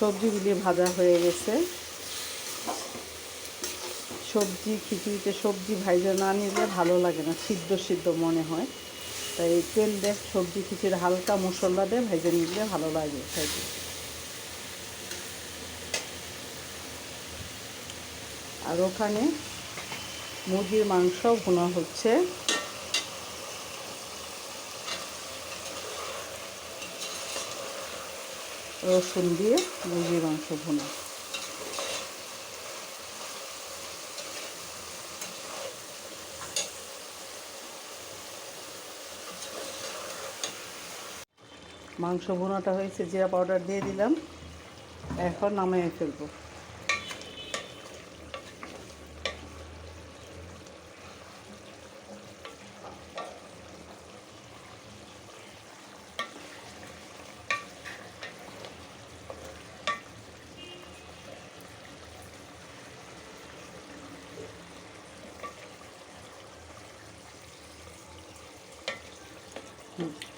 সবজিগুলি ভাজা হয়ে গেছে। সবজি, খিচুড়িতে সবজি ভাইজা না নিলে ভালো লাগে না, সিদ্ধ সিদ্ধ মনে হয়। তাই তেল দিয়ে সবজি, খিচুড়ি, হালকা মশলা দিয়ে ভেজে নিলে ভালো লাগে খাইতে আর ওখানে মুরগির মাংস ভুনা হচ্ছে। রসুন দিয়ে মুরগির মাংস ভুনা। মাংস ভুনাটা হয়েছে, জিরা পাউডার দিয়ে দিলাম। এখন নামিয়ে ফেলব।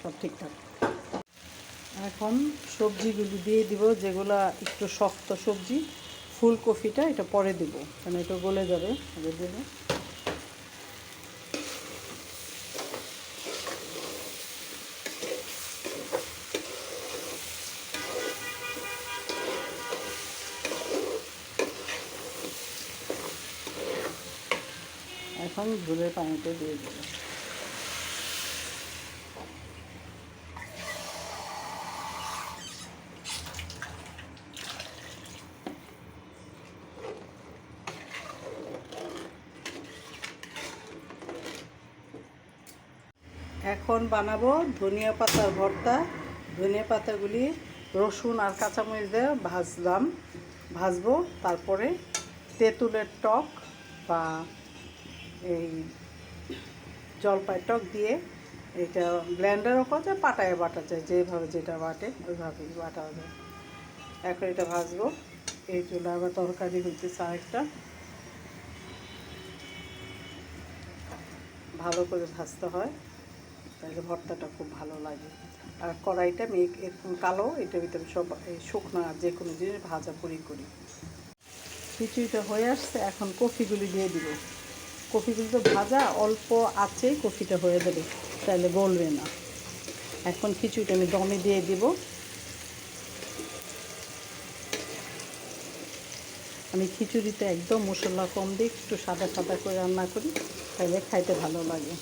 সব ঠিকঠাক। এখন সবজিগুলি দিয়ে দিব, যেগুলা একটু শক্ত সবজি, ফুলকপিটা এটা পরে দিব কারণ এটা গলে যাবে, আগে দেবো এখন ঝুলের পানিতে দিয়ে দেবো এখন বানাবো ধনিয়া পাতার ভর্তা। ধনিয়া পাতাগুলি, রসুন আর কাঁচামরিচ দিয়ে ভাজলাম। ভাজবো, তারপরে তেঁতুলের টক বা এই জলপাই টক দিয়ে এটা ব্লেন্ডারও করা যায় পাটায় বাটা যায়, যেভাবে যেটা বাটে, ওইভাবেই বাটা যায়। এখন এটা ভাজবো। এই চুলা আবার তরকারি হইতেছে আরেকটা। ভালো করে ভাজতে হয়। তাহলে ভর্তাটা খুব ভালো লাগে। আর কড়াইটা মেঘ এরকম কালো, এটার ভিতরে সব শুকনো আর যে কোনো জিনিস ভাজা পুরি করি। খিচুড়িটা হয়ে আসছে, এখন কফিগুলি দিয়ে দিব। কফিগুলি তো ভাজা, অল্প আছে কফিটা হয়ে যাবে তাহলে গলবে না। এখন খিচুড়িটা আমি দমে দিয়ে দিব। আমি খিচুড়িতে একদম মশলা কম দিই একটু সাদা সাদা করে রান্না করি তাহলে খাইতে ভালো লাগে।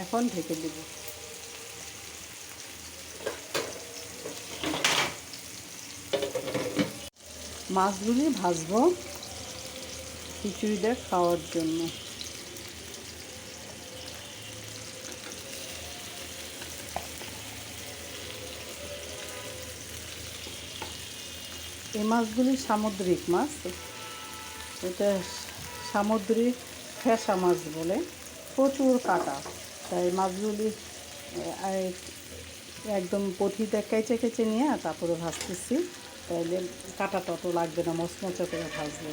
এখন ঢেকে দেব। মাছগুলি ভাজবো খিচুড়ি দিয়ে খাওয়ার জন্য। এই মাছগুলি সামুদ্রিক মাছ, এটা সামুদ্রিক ফেসা মাছ বলে, প্রচুর কাটা। তাই মাছগুলি একদম পথিতে কেচে কেচে নিয়ে তারপরে ভাজতেছি। তাইলে কাটা তত লাগবে না, মচমচে করে ভাজলে